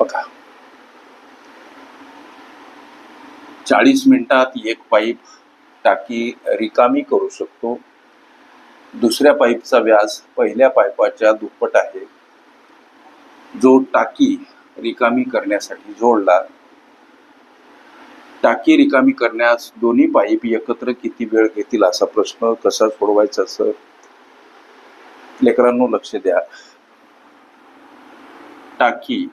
बघा. चाळीस मिनिटात एक पाईप टाकी रिकामी करू शकतो. दुसऱ्या पाईपचा व्यास पहिल्या पाईपाच्या दुप्पट आहे. जो टाकी रिकामी करण्यासाठी जोडला. टाकी रिकामी करण्यास दोन्ही पाईप एकत्र किती वेळ घेतील असा प्रश्न कसा सोडवायचा सर? लेकरांनो लक्ष द्या. टाकी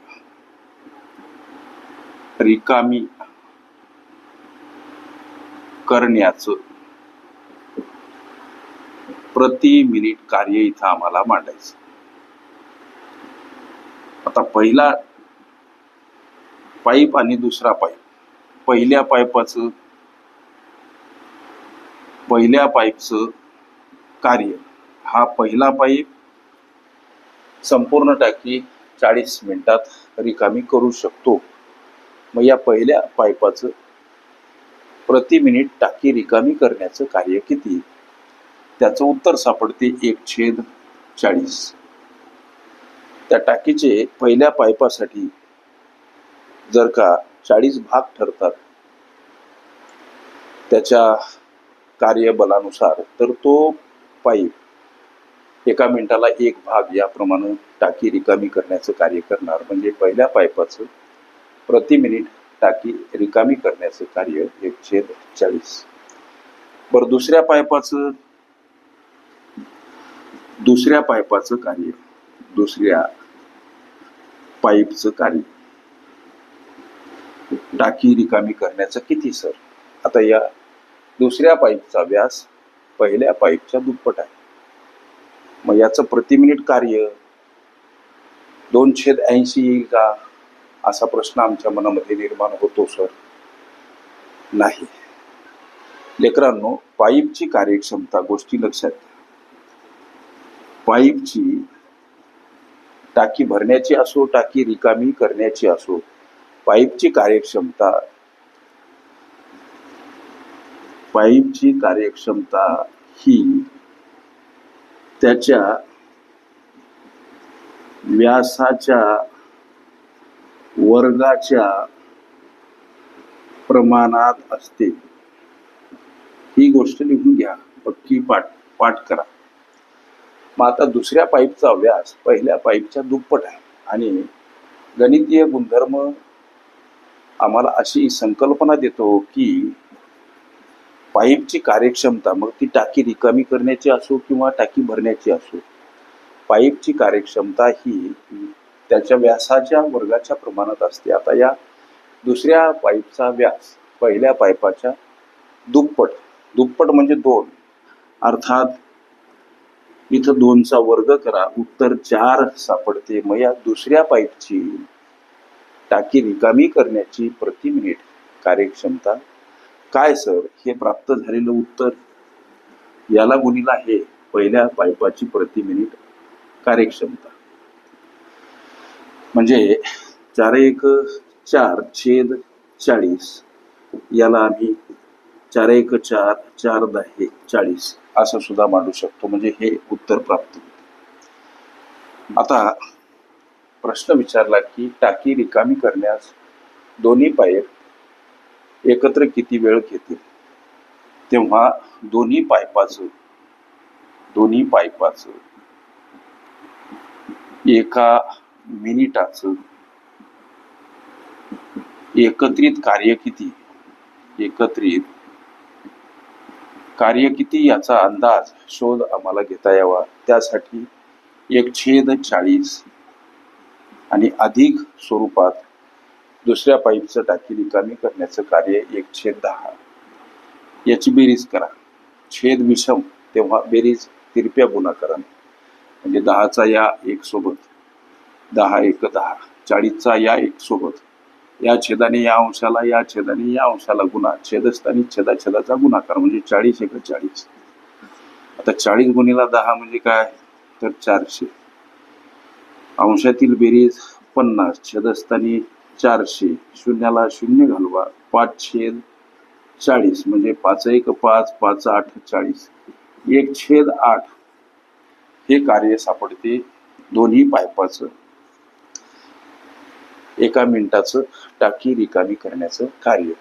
रिकामी करण्याचं प्रति मिनिट कार्य इथं आम्हाला मांडायचं. आता पहिला पाईप आणि दुसरा पाईप. पहिल्या पाईपाचं पहिल्या पाईपचं कार्य. हा पहिला पाईप संपूर्ण टाकी चाळीस मिनिटात रिकामी करू शकतो. मग या पहिल्या पाईपाचं प्रति मिनिट टाकी रिकामी करण्याचं कार्य किती त्याचं उत्तर सापडते एक छेद चाळीस. त्या टाकीचे पहिल्या पाईपासाठी जर का चाळीस भाग ठरतात त्याच्या कार्यबलानुसार तर तो पाईप एका मिनिटाला एक भाग याप्रमाणे टाकी रिकामी करण्याचं कार्य करणार. म्हणजे पहिल्या पाईपाचं प्रति मिनिट टाकी रिकामी करण्याचं कार्य एकशे चाळीस. बरं दुसऱ्या पाईपाचं दुसऱ्या पाईपाचं कार्य दुसऱ्या पाईपचं कार्य. टाकी रिकामी करण्याचं किती सर? आता या दुसऱ्या पाईपचा व्यास पहिल्या पाईपच्या दुप्पट आहे. मग याचं प्रति मिनिट कार्य दोन छेद ऐंशी येईल का असा प्रश्न आमच्या मनामध्ये निर्माण होतो सर. नाही. लेकरांनो पाईपची कार्यक्षमता गोष्टी लक्षात घ्या. पाईपची टाकी भरण्याची असो टाकी रिकामी करण्याची असो पाईपची कार्यक्षमता पाईपची कार्यक्षमता ही त्याच्या व्यासाच्या वर्गाच्या प्रमाणात असते. ही गोष्ट लिहून घ्या. पक्की पाठ पाठ करा. मग आता दुसऱ्या पाईपचा व्यास पहिल्या पाईपच्या दुप्पट आहे. आणि गणितीय गुणधर्म आम्हाला अशी संकल्पना देतो की पाईपची कार्यक्षमता मग ती टाकी रिकामी करण्याची असो किंवा टाकी भरण्याची असो पाईपची कार्यक्षमता ही त्याच्या व्यासाच्या वर्गाच्या प्रमाणात असते. आता या दुसऱ्या पाईपचा व्यास पहिल्या पाईपाच्या दुप्पट दुप्पट म्हणजे दोन. अर्थात इथं दोनचा वर्ग करा उत्तर चार सापडते. मग या दुसऱ्या पाईपची टाकी रिकामी करण्याची प्रति मिनिट कार्यक्षमता काय सर? हे प्राप्त झालेलं उत्तर याला गुणिला हे पहिल्या पाईपाची प्रति मिनिट कार्यक्षमता. म्हणजे चार एक चार छेद चाळीस. याला आम्ही चार एक चार चार दहा चाळीस असं सुद्धा मांडू शकतो. म्हणजे हे उत्तर प्राप्त आता प्रश्न विचारला की टाकी रिकामी करण्यास दोन्ही पाईप एकत्र किती वेळ घेतील? तेव्हा दोन्ही पायपाचं दोन्ही पाईपाचं एका मिनिटाचं एकत्रित कार्य किती? एकत्रित कार्य किती याचा अंदाज शोध आम्हाला घेता यावा. त्यासाठी एक छेद चाळीस आणि अधिक स्वरूपात दुसऱ्या पाईपचं टाकी रिकामी करण्याचं कार्य एक छेद दहा. याची बेरीज करा. छेद विषम तेव्हा बेरीज तिरप्या गुणाकरण म्हणजे दहाचा या एक सोबत. दहा एक दहा चाळीसचा या एक सोबत. या छेदाने या अंशाला या छेदाने या अंशाला गुणा छेदस्थानी छेदाछेदाचा गुणाकार म्हणजे चाळीस एक चाळीस. आता चाळीस गुणीला दहा म्हणजे काय? तर चारशे. अंशातील बेरीज पन्नास छेदस्थानी चारशे शून्याला शून्य घालवा पाच छेद चाळीस म्हणजे पाच एक पाच पाच आठ चाळीस. एक छेद आठ हे कार्य सापडते दोन्ही पायपाचं. एका मिनिटाचं टाकी रिकामी करण्याचं कार्य.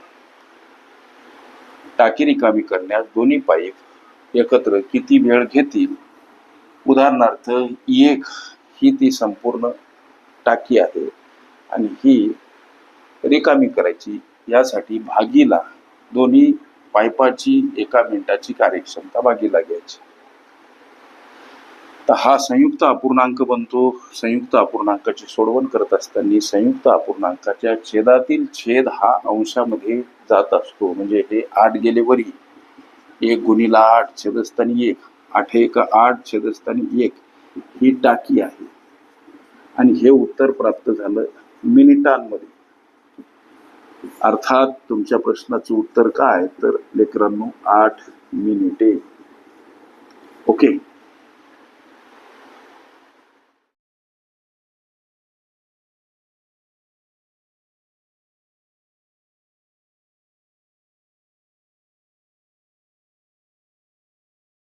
टाकी रिकामी करण्यास दोन्ही पाईप एकत्र किती वेळ घेतील? उदाहरणार्थ एक ही ती संपूर्ण टाकी आहे आणि ही रिकामी करायची. यासाठी भागीला दोन्ही पाईपाची एका मिनिटाची कार्यक्षमता भागीला घ्यायची. तर हा संयुक्त अपूर्णांक बनतो. संयुक्त अपूर्णांकाची सोडवण करत असताना संयुक्त अपूर्णांकाच्या छेदातील छेद हा अंशामध्ये जात असतो. म्हणजे हे आठ गेले वरी. एक गुणीला आठ छेदस्थानी एक. आठ एक आठ छेदस्थानी एक. ही टाकी आहे. आणि हे उत्तर प्राप्त झालं मिनिटांमध्ये. अर्थात तुमच्या प्रश्नाचं उत्तर काय तर लेकरांनो आठ मिनिटे. ओके.